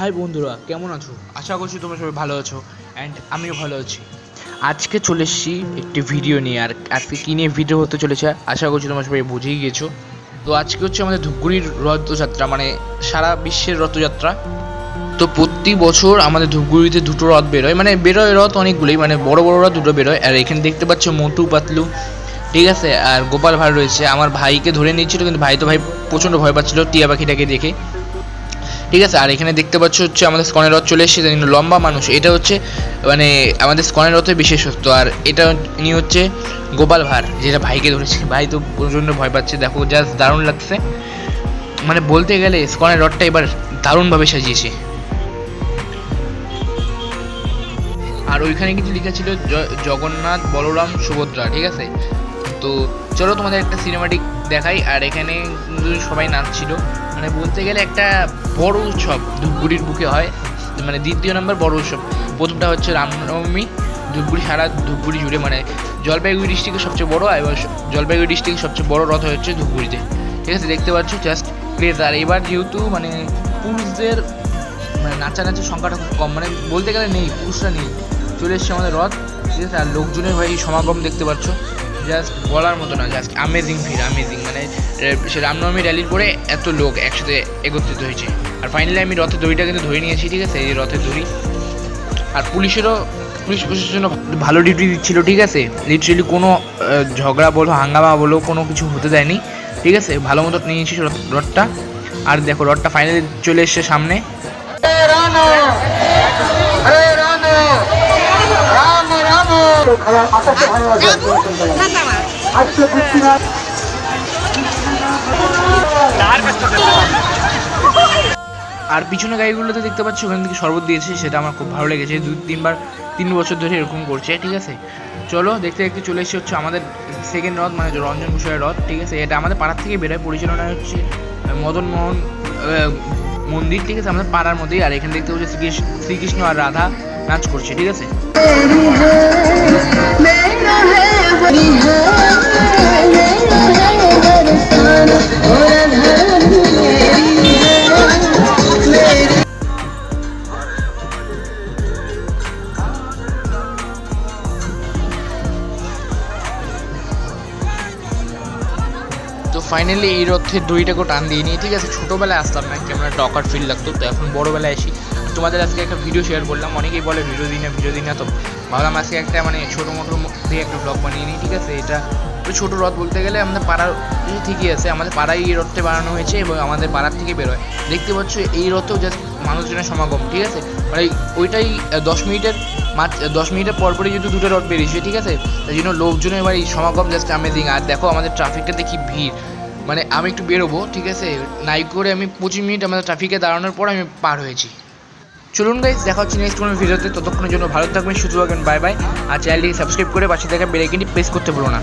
High বন্ধুরা, কেমন আছো? আশা করছি তোমরা সবাই ভালো আছো অ্যান্ড আমিও ভালো আছি। আজকে চলে এসেছি একটি ভিডিও নিয়ে আর আজকে কী নিয়ে ভিডিও হতে চলেছে আশা করছি তোমরা সবাই বুঝেই গেছো। তো আজকে হচ্ছে আমাদের ধূপগুড়ির রথযাত্রা মানে সারা বিশ্বের রথযাত্রা। তো প্রতি বছর আমাদের ধূপগুড়িতে দুটো রথ বেরোয় মানে বেরোয় রথ অনেকগুলোই মানে বড় বড় রথ দুটো বেরোয়। আর এখানে দেখতে পাচ্ছ মোটু পাতলু, ঠিক আছে? আর গোপাল ভাঁড় রয়েছে। আমার ভাইকে ধরে নিচ্ছিল কিন্তু ভাই তো ভাই প্রচণ্ড ভয় পাচ্ছিল, টিয়া পাখিটাকে দেখে। ঠিক আছে? আর এখানে দেখতে পাচ্ছ হচ্ছে আমাদের স্কনের রথ চলে এসেছে কিন্তু লম্বা মানুষ। এটা হচ্ছে মানে আমাদের স্কনের রথের বিশেষত্ব। আর এটা ইনি হচ্ছে গোপাল ভাঁড়, যেটা ভাইকে ধরেছে। ভাই তো প্রচণ্ড ভয় পাচ্ছে। দেখো জাস্ট দারুণ লাগছে। মানে বলতে গেলে স্কনের রথটা এবার দারুণভাবে সাজিয়েছে। আর ওইখানে কিছু লেখা ছিল জগন্নাথ বলরাম সুভদ্রা, ঠিক আছে? তো চলো তোমাদের একটা সিনেমাটিক দেখাই। আর এখানে সবাই নাচছিল। মানে বলতে গেলে একটা বড় উৎসব ধূপগুড়ির বুকে হয়। মানে দ্বিতীয় নম্বর বড় উৎসব। প্রথমটা হচ্ছে রামনবমী। ধূপগুড়ি সারা ধূপগুড়ি জুড়ে মানে জলপাইগুড়ি ডিস্ট্রিক্টের সবচেয়ে বড় স- জলপাইগুড়ি ডিস্ট্রিক্টের সবচেয়ে বড় রথ হচ্ছে ধূপগুড়িতে। ঠিক আছে, দেখতে পাচ্ছ জাস্ট প্লেস আর এবার যেহেতু মানে পুরুষদের মানে নাচানাচির সংখ্যাটা খুব কম। মানে বলতে গেলে নেই, পুরুষরা নেই। চলে এসছে আমাদের রথ। ঠিক আছে, আর লোকজনের ভাই সমাগম দেখতে পাচ্ছ। জাস্ট বলার মতো না জাস্ট আমেজিং ভিড় আমেজিং মানে সে রামনবমী র্যালির পরে এত লোক একসাথে একত্রিত হয়েছে। আর ফাইনালি আমি রথের দড়িটা কিন্তু ধরে নিয়েছি, ঠিক আছে? এই রথের দড়ি। আর পুলিশেরও, পুলিশ প্রশাসন ভালো ডিউটি দিচ্ছিল, ঠিক আছে? লিটারেলি কোনো ঝগড়া বলো, হাঙ্গামা বলো, কোনো কিছু হতে দেয়নি, ঠিক আছে? ভালো মতো নিয়েছি রথ- রথটা। আর দেখো, রথটা ফাইনালি চলে এসছে সামনে। আর পিছনে গাড়িগুলোতে দেখতে পাচ্ছি, ওখান থেকে শরবত দিয়েছে, সেটা আমার খুব ভালো লেগেছে। দু তিনবার, তিন বছর ধরে এরকম করছে, ঠিক আছে? চলো, দেখতে দেখতে চলে এসে হচ্ছে আমাদের সেকেন্ড রথ মানে রঞ্জন বিষয়ের রথ, ঠিক আছে? এটা আমাদের পাড়ার থেকে বেরোয় পরিচালনা হচ্ছে মদন মোহন মন্দির, ঠিক আছে? আমাদের পাড়ার মধ্যেই, আর এখানে দেখতে হচ্ছে শ্রীকৃষ্ণ আর রাধা। নাচ করছে, ঠিক আছে? ফাইনালি এই রথের দড়িটাকেও টান দিয়ে নিয়ে, ঠিক আছে? ছোটোবেলায় আসতাম না কেমন একটা অকার ফিল লাগতো, তো এখন বড়োবেলায় আসি তোমাদের আজকে একটা ভিডিও শেয়ার করলাম। অনেকেই বলে ভিডিও দিই না ভিডিও দিই না। তো ভাবলাম আজকে একটা মানে ছোটো মোটো দিয়ে একটা ব্লগ বানিয়ে নিই, ঠিক আছে? এটা ছোটো রথ বলতে গেলে আমাদের পাড়ার ঠিকই আছে। আমাদের পাড়ায় এই রথটা বানানো হয়েছে এবং আমাদের পাড়ার থেকে বেরোয় দেখতে পাচ্ছ, এই রথেও জাস্ট মানুষজনের সমাগম, ঠিক আছে? মানে ওইটাই দশ মিনিটের মাত্র দশ মিনিটের পর পরই যেহেতু দুটো রথ বেরিয়েছে ঠিক আছে? তাই জন্য লোকজনের এবার এই সমাগম জাস্ট অ্যামেজিং আর দেখো, আমাদের ট্রাফিকটা দেখি ভিড়। মানে আমি একটু বেরোবো, ঠিক আছে? নাই করে আমি পঁচিশ মিনিট আমাদের ট্রাফিকে দাঁড়ানোর পর আমি পার হয়েছি। চলুন গাইজ দেখা হচ্ছে নেক্সট কোনো ভিডিওতে ততক্ষণের জন্য ভালো থাকবেন, সুস্থ থাকবেন বাই বাই আর চ্যানেলটিকে সাবস্ক্রাইব করে পাশে থাকা বেলাইকনটি প্রেস করতে ভুলো না।